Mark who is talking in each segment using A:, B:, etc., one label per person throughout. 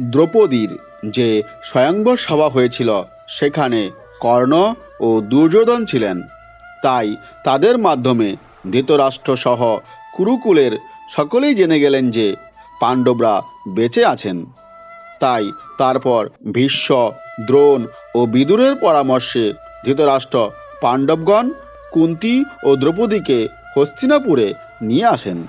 A: দ্রৌপদীর যে স্বয়ংবর সভা হয়েছিল, সেখানে কর্ণ ও দুর্যোধন ছিলেন। তাই তাদের মাধ্যমে ধৃতরাষ্ট্রসহ কুরুকুলের সকলেই জেনে গেলেন যে পাণ্ডবরা বেঁচে আছেন। তাই তারপর ভীষ্ম, দ্রোণ ও বিদুরের পরামর্শে ধৃতরাষ্ট্র পাণ্ডবগণ কুন্তি ও দ্রৌপদীকে হস্তিনাপুরে নিয়ে আসেন।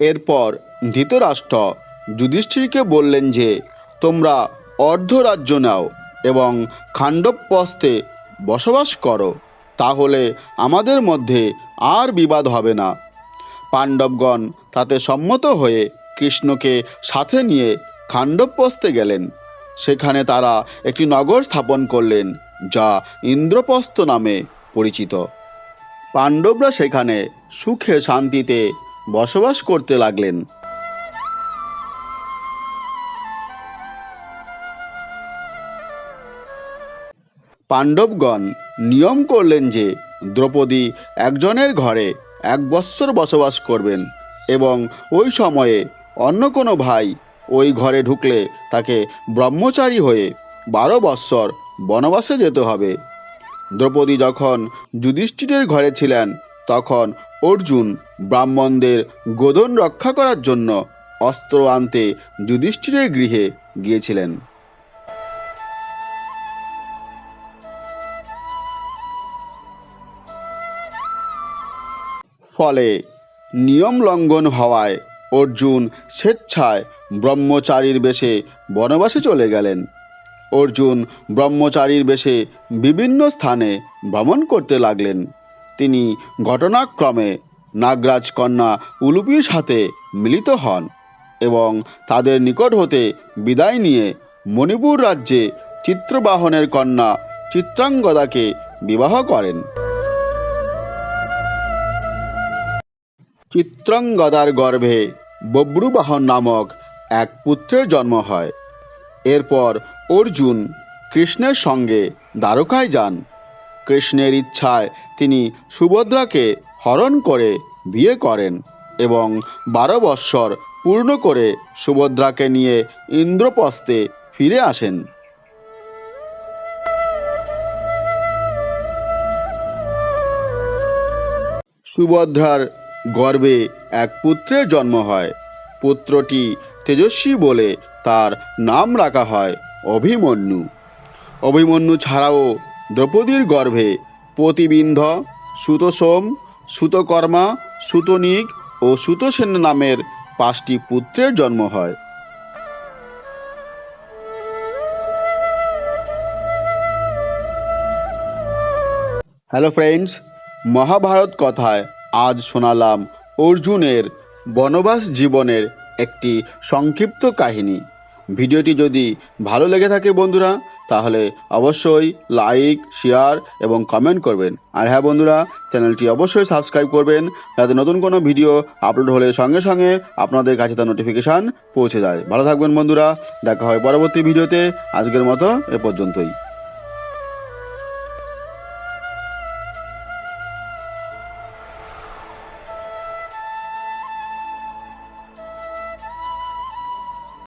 A: এরপর ধৃতরাষ্ট্র যুধিষ্ঠিরকে বললেন যে, তোমরা অর্ধরাজ্য নাও এবং খাণ্ডবপস্তে বসবাস করো। তাহলে আমাদের মধ্যে আর বিবাদ হবে না। পাণ্ডবগণ তাতে সম্মত হয়ে কৃষ্ণকে সাথে নিয়ে খাণ্ডবপস্তে গেলেন। সেখানে তারা একটি নগর স্থাপন করলেন, যা ইন্দ্রপ্রস্থ নামে পরিচিত। পাণ্ডবরা সেখানে সুখে শান্তিতে বসবাস করতে লাগলেন। পাণ্ডবগণ নিয়ম করলেন যে দ্রৌপদী একজনের ঘরে এক বৎসর বসবাস করবেন এবং ওই সময়ে অন্য কোনো ভাই ওই ঘরে ঢুকলে তাকে ব্রহ্মচারী হয়ে বারো বৎসর বনবাসে যেতে হবে। দ্রৌপদী যখন যুধিষ্ঠিরের ঘরে ছিলেন, তখন অর্জুন ব্রাহ্মণদের গোদন রক্ষা করার জন্য অস্ত্র আনতে যুধিষ্ঠিরের গৃহে গিয়েছিলেন। ফলে নিয়ম লঙ্ঘন হওয়ায় অর্জুন স্বেচ্ছায় ব্রহ্মচারীর বেশে বনবাসে চলে গেলেন। অর্জুন ব্রহ্মচারীর বেশে বিভিন্ন স্থানে ভ্রমণ করতে লাগলেন। তিনি ঘটনাক্রমে নাগরাজ কন্যা উলুপির সাথে মিলিত হন এবং তাদের নিকট হতে বিদায় নিয়ে মণিপুর রাজ্যে চিত্রবাহনের কন্যা চিত্রাঙ্গদাকে বিবাহ করেন। চিত্রাঙ্গদার গর্ভে বব্রুবাহন নামক এক পুত্রের জন্ম হয়। এরপর অর্জুন কৃষ্ণের সঙ্গে দ্বারকায় যান। কৃষ্ণের ইচ্ছায় তিনি সুভদ্রাকে হরণ করে বিয়ে করেন এবং বারো বৎসর পূর্ণ করে সুভদ্রাকে নিয়ে ইন্দ্রপ্রস্থে ফিরে আসেন। সুভদ্রার গর্ভে এক পুত্রের জন্ম হয়। পুত্রটি তেজস্বী বলে তার নাম রাখা হয় অভিমন্যু। অভিমন্যু ছাড়াও দ্রৌপদীর গর্ভে প্রতিবিন্ধ সুতসোম, সুতকর্মা, সুতনিক ও সুতসেন নামের পাঁচটি পুত্রের জন্ম হয়। হ্যালো ফ্রেন্ডস মহাভারত কথায় আজ শোনালাম অর্জুনের বনবাস জীবনের একটি সংক্ষিপ্ত কাহিনী। ভিডিওটি যদি ভালো লেগে থাকে বন্ধুরা তাহলে অবশ্যই লাইক শেয়ার এবং কমেন্ট করবেন। আর হ্যাঁ বন্ধুরা চ্যানেলটি অবশ্যই সাবস্ক্রাইব করবেন, যাতে নতুন কোনো ভিডিও আপলোড হলে সঙ্গে সঙ্গে আপনাদের কাছে তার নোটিফিকেশান পৌঁছে যায়। ভালো থাকবেন বন্ধুরা, দেখা হয় পরবর্তী ভিডিওতে আজকের মতো এ পর্যন্তই।